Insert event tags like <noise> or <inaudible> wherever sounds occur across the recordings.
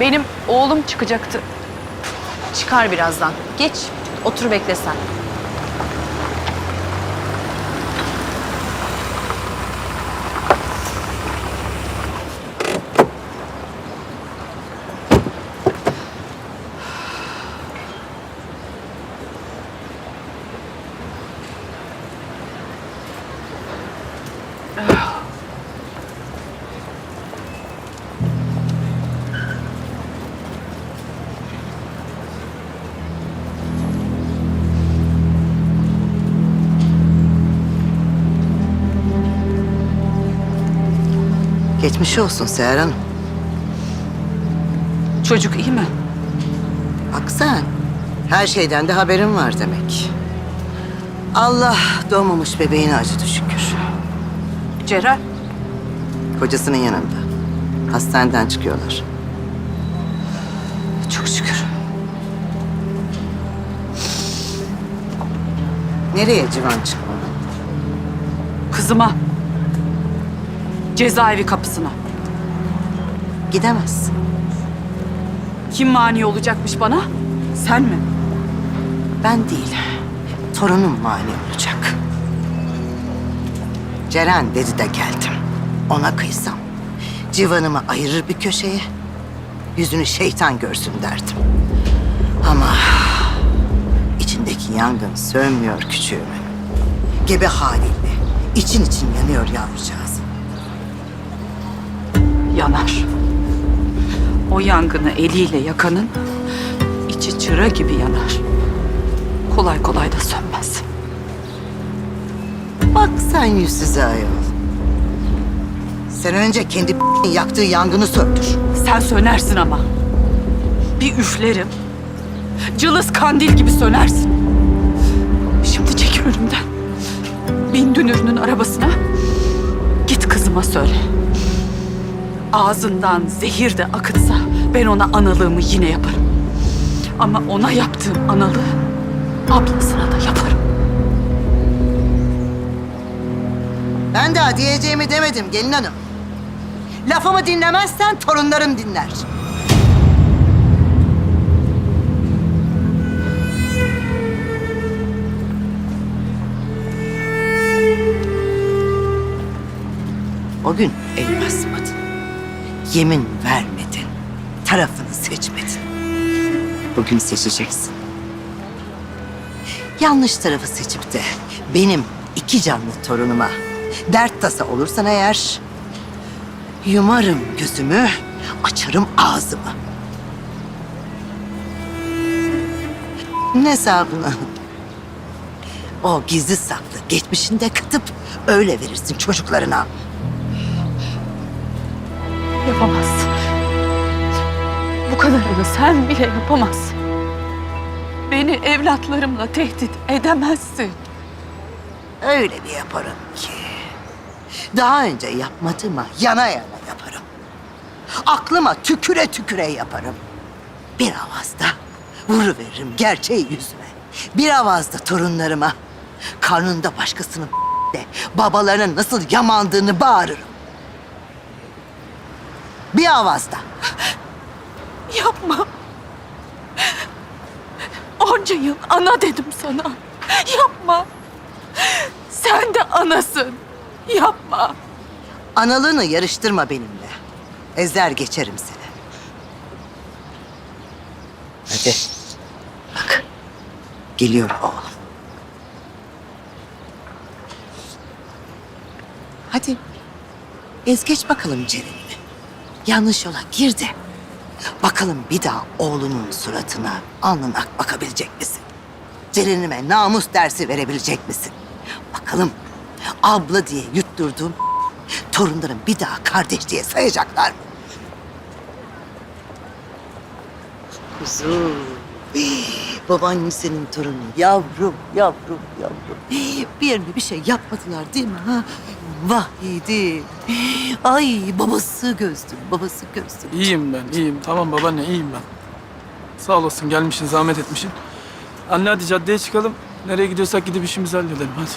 Benim oğlum çıkacaktı. Çıkar birazdan. Geç, otur bekle sen. Geçmiş olsun Seher Hanım. Çocuk iyi mi? Bak sen, her şeyden de haberin var demek. Allah doğmamış bebeğine acıdı şükür. Ceren. Kocasının yanında. Hastaneden çıkıyorlar. Çok şükür. Nereye civan çıkma? Kızıma. Cezaevi kapısına. Gidemezsin. Kim mani olacakmış bana? Sen mi? Ben değil, torunum mani olacak. Ceren dedi de geldim. Ona kıysam, civanımı ayırır bir köşeye, yüzünü şeytan görsün derdim. Ama içindeki yangın sönmüyor küçüğümün. Gebe haliyle için için yanıyor yavrucağız. Yanar. O yangını eliyle yakanın içi çıra gibi yanar. Kolay kolay da sönmez. Bak sen yüzsüze ayol. Sen önce kendi yaktığı yangını söndür. Sen sönersin ama. Bir üflerim. Cılız kandil gibi sönersin. Şimdi çekil önümden. Bin dünürünün arabasına. Git kızıma söyle. Ağzından zehir de akıtsa ben ona analığımı yine yaparım. Ama ona yaptığım analığı ablasına da yaparım. Ben daha diyeceğimi demedim gelin hanım. Lafımı dinlemezsen torunlarım dinler. O gün el basmadın. Yemin vermedin. Tarafını seçmedin. Bugün seçeceksin. Yanlış tarafı seçip de benim iki canlı torunuma dert tasa olursan eğer yumarım gözümü, açarım ağzımı. Ne hesabını? O gizli saklı geçmişinde katıp öyle verirsin çocuklarına. Yapamazsın. Bu kadarını sen bile yapamazsın. Beni evlatlarımla tehdit edemezsin. Öyle bir yaparım ki. Daha önce yapmadığıma yana yana yaparım. Aklıma tüküre tüküre yaparım. Bir avazda vuruveririm gerçeği yüzüme. Bir avazda torunlarıma karnında başkasının <laughs> de babalarının nasıl yamandığını bağırırım. Bir avazda. Yapma. Onca yıl ana dedim sana. Yapma. Sen de anasın. Yapma. Analığını yarıştırma benimle. Ezer geçerim seni. Hadi. Bak. Geliyor oğlum. Hadi. Ez geç bakalım Ceren'imi. Yanlış yola gir de. Bakalım bir daha oğlunun suratına alnına bakabilecek misin? Ceren'ime namus dersi verebilecek misin? Bakalım abla diye yutturduğum torunlarım bir daha kardeş diye sayacaklar mı? Kuzum. Babaannesinin torunu. Yavrum, yavrum, yavrum. Bir yerine bir şey yapmadılar değil mi ha? Vahidi. Ay babası gözdüm, babası gözdüm. İyiyim ben, iyiyim. Tamam babaanne, iyiyim ben. Sağ olasın, gelmişsin, zahmet etmişsin. Anne hadi caddeye çıkalım. Nereye gidiyorsak gidip işimizi halledelim hadi.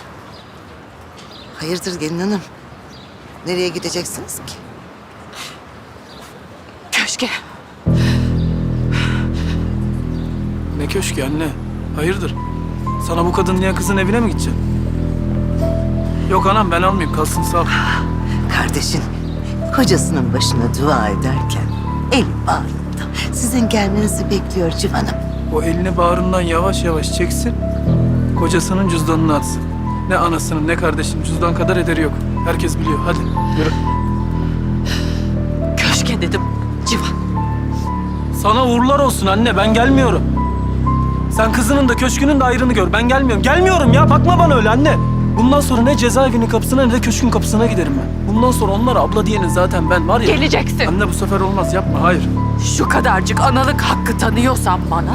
Hayırdır gelin hanım? Nereye gideceksiniz ki? Köşkü anne? Hayırdır? Sana bu kadın diye kızın evine mi gideceksin? Yok anam ben almayayım kalsın sağ ol. Kardeşin kocasının başına dua ederken el bağrında. Sizin gelmenizi bekliyor civanım. O elini bağrından yavaş yavaş çeksin. Kocasının cüzdanını atsın. Ne anasının ne kardeşinin cüzdan kadar ederi yok. Herkes biliyor. Hadi yürü. Köşke dedim Civan. Sana uğurlar olsun anne ben gelmiyorum. Sen kızının da köşkünün de ayrını gör. Ben gelmiyorum. Gelmiyorum ya. Bakma bana öyle anne. Bundan sonra ne cezaevinin kapısına ne de köşkün kapısına giderim ben. Bundan sonra onlara abla diyenin zaten ben var ya. Geleceksin. Anne bu sefer olmaz yapma hayır. Şu kadarcık analık hakkı tanıyorsan bana